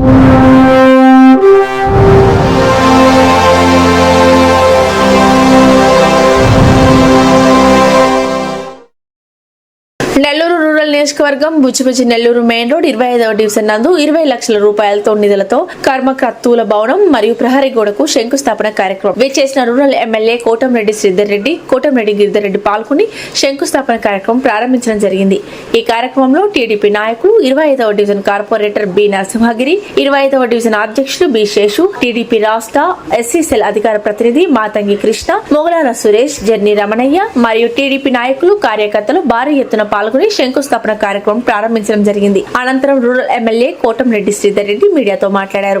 you. Nellore rural నియోజకవర్గం బుచ్చిబుచ్చి Nellore main road ఇరవై ఐదవ డివిజన్ నందు ఇరవై లక్షల రూపాయలతో నిధులతో కర్మకత్తుల భవనం మరియు ప్రహరీ గోడకు శంకుస్థాపన కార్యక్రమం. విచ్చేసిన రూరల్ ఎమ్మెల్యే కోటంరెడ్డి శ్రీధర్ రెడ్డి కోటంరెడ్డి గిరిధర్ రెడ్డి పాల్గొని శంకుస్థాపన కార్యక్రమం ప్రారంభించడం జరిగింది. ఈ కార్యక్రమంలో టీడీపీ నాయకులు ఇరవై ఐదవ డివిజన్ కార్పొరేటర్ బి నరసింహగిరి ఇరవై ఐదవ డివిజన్ అధ్యక్షులు బి శేషు టీడీపీ రాష్ట్ర ఎస్సీసెల్ అధికార ప్రతినిధి మాతంగి కృష్ణ మొగలాల సురేష్ జర్ని రమణయ్య మరియు టీడీపీ నాయకులు కార్యకర్తలు భారీ ఎత్తున పాల్గొని శంకుస్థాపన కార్యక్రమం ప్రారంభించడం జరిగింది. అనంతరం రూరల్ ఎమ్మెల్యే కోటంరెడ్డి శ్రీధర్ రెడ్డి మీడియాతో మాట్లాడారు.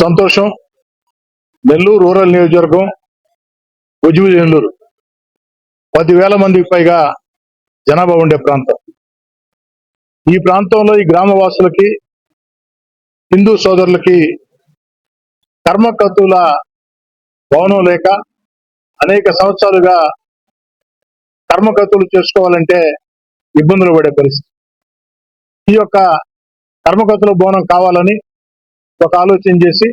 సంతోషం. నెల్లూరు రూరల్ నియోజకవర్గం ఉజ్జువి నెల్లూరు. పదివేల మందికి పైగా జనాభా ఉండే ప్రాంతం. ఈ ప్రాంతంలో ఈ గ్రామవాసులకి హిందూ సోదరులకి కర్మకత్తుల భవనం లేక అనేక సంవత్సరాలుగా కర్మకత్తులు చేసుకోవాలంటే ఇబ్బందులు పడే పరిస్థితి. ఈ యొక్క కర్మకత్తుల భవనం కావాలని ఒక ఆలోచన చేసి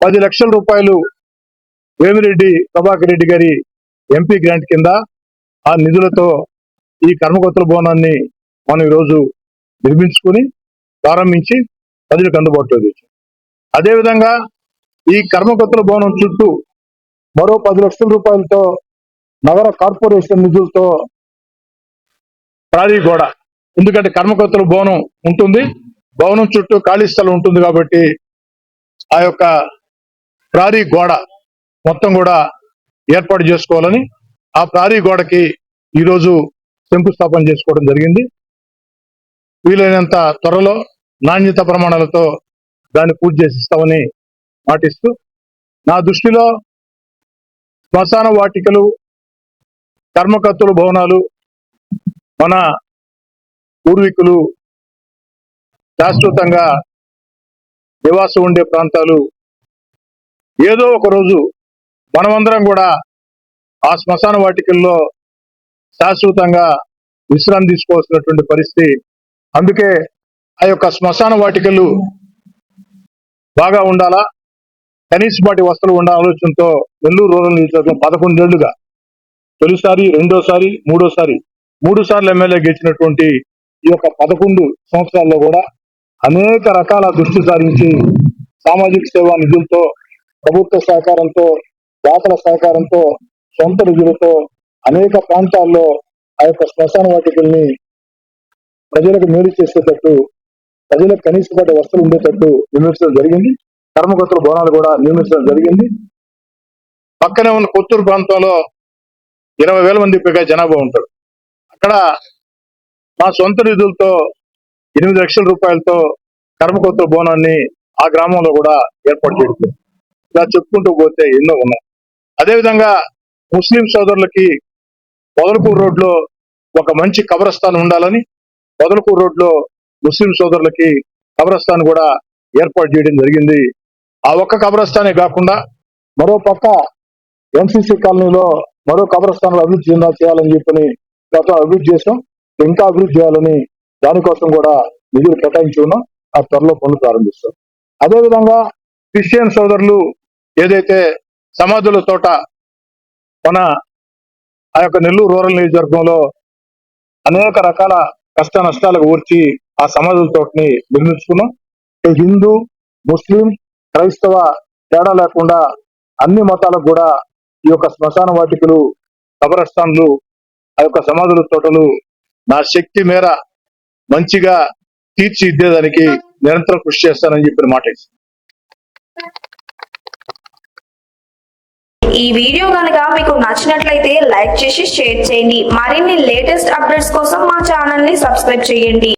పది లక్షల రూపాయలు వేమిరెడ్డి ప్రభాకర్ రెడ్డి గారి ఎంపీ గ్రాంట్ కింద ఆ నిధులతో ఈ కర్మకొత్తల భవనాన్ని మనం ఈరోజు నిర్మించుకుని ప్రారంభించి ప్రజలకు అందుబాటులో తెచ్చాం. అదేవిధంగా ఈ కర్మకర్తల భవనం చుట్టూ మరో పది లక్షల రూపాయలతో నగర కార్పొరేషన్ నిధులతో ప్రారీ గోడ. ఎందుకంటే కర్మకర్తల భవనం ఉంటుంది. భవనం చుట్టూ ఖాళీ స్థలం ఉంటుంది కాబట్టి ఆ యొక్క ప్రారీ గోడ మొత్తం కూడా ఏర్పాటు చేసుకోవాలని ఆ ప్రారీ గోడకి ఈరోజు శంకుస్థాపన చేసుకోవడం జరిగింది. వీలైనంత త్వరలో నాణ్యత ప్రమాణాలతో దాన్ని పూర్తి చేసి ఇస్తామని మాటిస్తూ నా దృష్టిలో శ్మశాన వాటికలు కర్మకత్తుల భవనాలు మన పూర్వీకులు శాశ్వతంగా నివాసం ఉండే ప్రాంతాలు. ఏదో ఒక రోజు మనమందరం కూడా ఆ శ్మశాన వాటికల్లో శాశ్వతంగా విశ్రాంతి తీసుకోవాల్సినటువంటి పరిస్థితి. అందుకే ఆ యొక్క శ్మశాన వాటికలు బాగా ఉండాలా? కనీసపాటి వస్తువులు ఉండే ఆలోచనతో నెల్లూరు రూరల్ నియోజకవర్గం పదకొండేళ్ళుగా తొలిసారి రెండోసారి మూడోసారి మూడు సార్లు ఎమ్మెల్యే గెలిచినటువంటి ఈ యొక్క పదకొండు సంవత్సరాల్లో కూడా అనేక రకాల దృష్టి సారించి సామాజిక సేవా నిధులతో ప్రభుత్వ సహకారంతో దాతల సహకారంతో సొంత నిధులతో అనేక ప్రాంతాల్లో ఆ యొక్క శ్మశాన వాటికల్ని ప్రజలకు మేలు చేసేటట్టు ప్రజలకు కనీసపాటి వస్తువులు ఉండేటట్టు నిర్మించడం జరిగింది. కర్మకర్తల భవనాలు కూడా నిర్మించడం జరిగింది. పక్కనే ఉన్న కొత్తూరు ప్రాంతంలో ఇరవై వేల మంది పైగా జనాభా ఉంటారు. అక్కడ మా సొంత నిధులతో ఎనిమిది లక్షల రూపాయలతో కర్మకొత్త బోనాన్ని ఆ గ్రామంలో కూడా ఏర్పాటు చేయడం. ఇలా చెప్పుకుంటూ పోతే ఎన్నో ఉన్నాయి. అదేవిధంగా ముస్లిం సోదరులకి పొదలకూరు రోడ్లో ఒక మంచి కబరస్థానం ఉండాలని పొదలకూరు రోడ్లో ముస్లిం సోదరులకి కబరస్థాన్ కూడా ఏర్పాటు చేయడం జరిగింది. ఆ ఒక్క కబరస్థానే కాకుండా మరో పక్క ఎన్సీసీ కాలనీలో మరో కబరస్థానాలు అభివృద్ధి చెందా చేయాలని చెప్పని గతం అభివృద్ధి చేసాం ఇంకా అభివృద్ధి చేయాలని దానికోసం కూడా నిధులు కేటాయించి ఉన్నాం ఆ త్వరలో పనులు ప్రారంభిస్తాం. అదేవిధంగా క్రిస్టియన్ సోదరులు ఏదైతే సమాధుల తోట మన ఆ యొక్క నెల్లూరు రూరల్ నియోజకవర్గంలో అనేక రకాల కష్ట నష్టాలకు ఊర్చి ఆ సమాధుల తోటని నిర్మించుకున్నాం. హిందూ ముస్లిం క్రైస్తవ తేడా లేకుండా అన్ని మతాలకు కూడా ఈ యొక్క శ్మశాన వాటికలు కబరస్థాన్లు ఆ యొక్క సమాధుల తోటలు నా శక్తి మేర మంచిగా తీర్చిదిద్దేదానికి నిరంతరం కృషి చేస్తానని చెప్పిన మాట ఈ వీడియో కనుక మీకు నచ్చినట్లయితే లైక్ చేసి షేర్ చేయండి. మరిన్ని లేటెస్ట్ అప్డేట్స్ కోసం మా ఛానల్ని సబ్స్క్రైబ్ చేయండి.